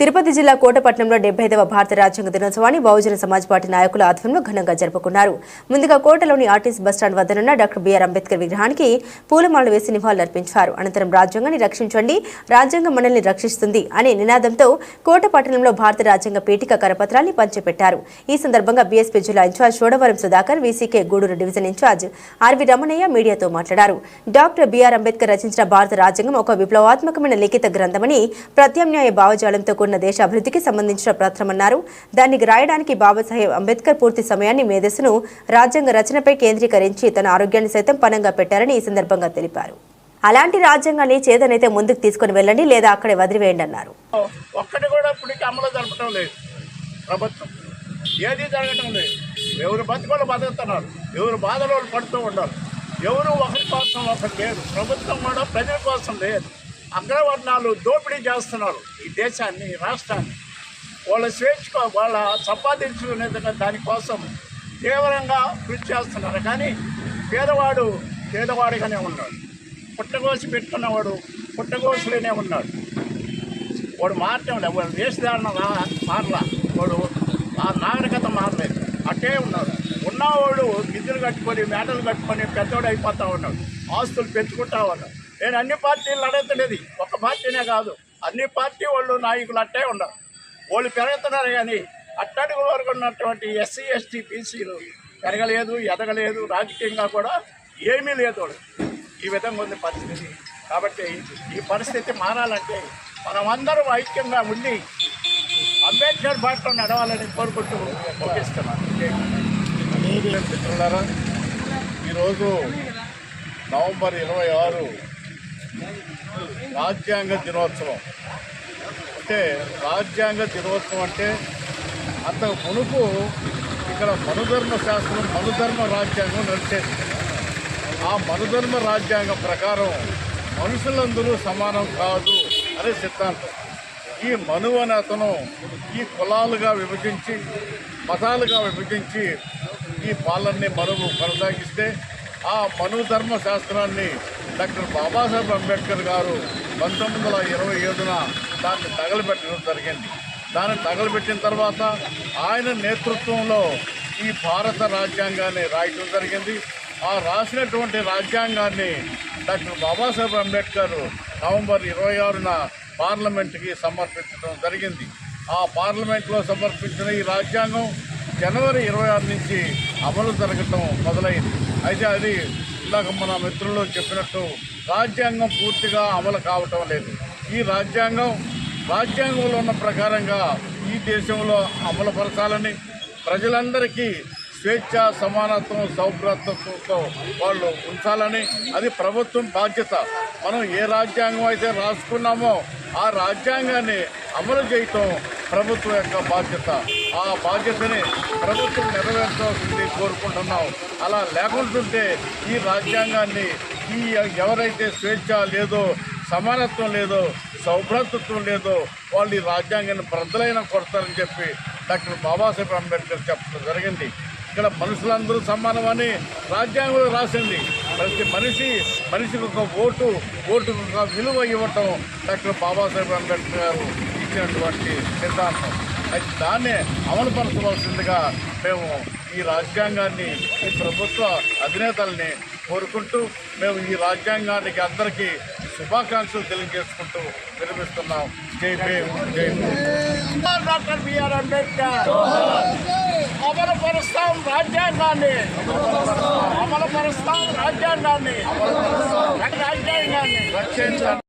తిరుపతి జిల్లా కోటపట్నంలో డెబ్బై భారత రాజ్యాంగ దినోత్సవాన్ని బహుజన సమాజ్ పార్టీ నాయకుల ఆధ్వర్యంలో ఘనంగా జరుపుకున్నారు. ముందుగా కోటలోని ఆర్టీసీ బస్టాండ్ వద్దనున్న డాక్టర్ బిఆర్ అంబేద్కర్ విగ్రహానికి పూలమాలలు వేసి నివాళులర్పించారు అనంతరం రాజ్యాంగాన్ని రక్షించండి రాజ్యాంగం మనల్ని రక్షిస్తుంది అనే నినాదంతో కోటపట్టణంలో భారత రాజ్యాంగ పీఠిక కరపత్రాన్ని పంచిపెట్టారు. ఈ సందర్భంగా బీఎస్పీ జిల్లా incharge Chodavaram Sudhakar VCK Gudur division incharge RV Ramanaiah మీడియాతో మాట్లాడారు. డాక్టర్ బిఆర్ అంబేద్కర్ రచించిన భారత రాజ్యాంగం ఒక విప్లవాత్మకమైన లిఖిత గ్రంథమని ప్రత్యామ్నాయ భావజాలంతో కూడిన దేశ అభివృద్ధికి సంబంధించిన పత్రమన్నారు దాన్ని రాయడానికి బాబాసాహెబ్ అంబేద్కర్ పూర్తి సమయాన్ని మేధస్సును రాజ్యాంగ రచనపై కేంద్రీకరించి తన ఆరోగ్యాన్ని సైతం పనంగా పెట్టారని ఈ సందర్భంగా తెలిపారు. అలాంటి రాజ్యాంగాన్ని చేతనైతే ముందుకు తీసుకుని వెళ్ళండి లేదా అక్కడే వదిలివేయండి అన్నారు. ఒక్కటి కూడా ఇప్పటికి అమలు జరపడం లేదు. ప్రభుత్వం ఏది జరగటం లేదు. ఎవరు బతుకోళ్ళు బతుకుతున్నారు ఎవరు బాధలు పడుతూ ఉన్నారు ఎవరు ఒకరి కోసం ఒకరు లేదు ప్రభుత్వం కూడా ప్రజల కోసం లేదు. అగ్రవర్ణాలు దోపిడీ చేస్తున్నారు ఈ దేశాన్ని రాష్ట్రాన్ని. వాళ్ళ స్వేచ్ఛ వాళ్ళ సంపాదించుకునే దానికోసం తీవ్రంగా కృషి చేస్తున్నారు. కానీ పేదవాడు పేదవాడిగానే ఉన్నాడు. పుట్టగోసి పెట్టుకున్నవాడు పుట్టగోసులోనే ఉన్నాడు. వాడు మారటం వాడు వేషధారణ మారలా. వాడు ఆ నాగరికత మారలేదు. అట్టే ఉన్నాడు. ఉన్నవాడు గిద్దెలు కట్టుకొని మేటలు కట్టుకొని పెద్దవాడు అయిపోతా ఉన్నాడు. ఆస్తులు పెంచుకుంటా ఉన్నాడు. నేను అన్ని పార్టీలు అడగలేదు ఒక పార్టీనే కాదు. అన్ని పార్టీ వాళ్ళు నాయకులు అట్టే ఉన్నారు. వాళ్ళు పెరుగుతున్నారు కానీ అట్టడుగు వరకు ఉన్నటువంటి ఎస్సీ ఎస్టీ బీసీలు పెరగలేదు ఎదగలేదు. రాజకీయంగా కూడా ఏమీ లేదు ఈ విధంగా ఉంది పరిస్థితి. కాబట్టి ఈ పరిస్థితి మారాలంటే మనమందరం ఐక్యంగా ఉండి అంబేద్కర్ బాటలో నడవాలని కోరుకుంటూ ముగిస్తున్నాను ఈరోజు నవంబర్ ఇరవై ఆరు రాజ్యాంగ దినోత్సవం. అంటే రాజ్యాంగ దినోత్సవం అంటే అంత మునుపు ఇక్కడ మనుధర్మ శాస్త్రం మనుధర్మ రాజ్యాంగం నడిచేది. ఆ మనుధర్మ రాజ్యాంగం ప్రకారం మనుషులందరూ సమానం కాదు అనే సిద్ధాంతం. ఈ మను అనే అతను ఈ కులాలుగా విభజించి మతాలుగా విభజించి ఈ పాలనని మనువు కొనసాగిస్తే ఆ మను ధర్మ శాస్త్రాన్ని డాక్టర్ బాబాసాహెబ్ అంబేద్కర్ గారు పంతొమ్మిది వందల ఇరవై ఏడున దాన్ని తగలబెట్టడం జరిగింది. దాన్ని తగలబెట్టిన తర్వాత ఆయన నేతృత్వంలో ఈ భారత రాజ్యాంగాన్ని రాయటం జరిగింది. ఆ రాసినటువంటి రాజ్యాంగాన్ని డాక్టర్ బాబాసాహెబ్ అంబేద్కర్ నవంబర్ ఇరవై ఆరున పార్లమెంట్కి సమర్పించడం జరిగింది. ఆ పార్లమెంట్లో సమర్పించిన ఈ రాజ్యాంగం జనవరి ఇరవై ఆరు నుంచి అమలు జరగటం మొదలైంది. అయితే అది ఇందాక మన మిత్రులు చెప్పినట్టు రాజ్యాంగం పూర్తిగా అమలు కావటం లేదు. ఈ రాజ్యాంగం రాజ్యాంగంలో ఉన్న ప్రకారంగా ఈ దేశంలో అమలుపరచాలని ప్రజలందరికీ స్వేచ్ఛ సమానత్వం సౌభ్రతత్వంతో వాళ్ళు ఉంచాలని అది ప్రభుత్వం బాధ్యత. మనం ఏ రాజ్యాంగం అయితే రాసుకున్నామో ఆ రాజ్యాంగాన్ని అమలు చేయటం ప్రభుత్వం యొక్క బాధ్యత. ఆ బాధ్యతని ప్రభుత్వం నెరవేర్చవలసింది కోరుకుంటున్నాం. అలా లేకుంటుంటే ఈ రాజ్యాంగాన్ని ఈ ఎవరైతే స్వేచ్ఛ లేదో సమానత్వం లేదో సౌభ్రతత్వం లేదో వాళ్ళు ఈ రాజ్యాంగాన్ని ప్రజలైన కొడతారని చెప్పి డాక్టర్ బాబాసాహెబ్ అంబేద్కర్ చెప్పడం జరిగింది. ఇక్కడ మనుషులందరూ సమానమని రాజ్యాంగంలో రాసింది. ప్రతి మనిషి మనిషికి ఒక ఓటు ఓటుకు ఒక విలువ ఇవ్వటం డాక్టర్ బాబాసాహెబ్ అంబేద్కర్ గారు ఇచ్చినటువంటి సిద్ధాంతం. అయితే దాన్నే అమలుపరచవలసిందిగా మేము ఈ రాజ్యాంగాన్ని ఈ ప్రభుత్వ అధినేతల్ని కోరుకుంటూ మేము ఈ రాజ్యాంగానికి అందరికీ శుభాకాంక్షలు తెలియజేసుకుంటూ విరమిస్తున్నాం. జై భీమ్ జై డాక్టర్ బిఆర్ అంబేద్కర్ అమలు పరుస్తాం రాజ్యాంగాన్ని. అమలు పరుస్తాం రాజ్యాంగాన్ని. రాజ్యాంగాన్ని. రక్షించండి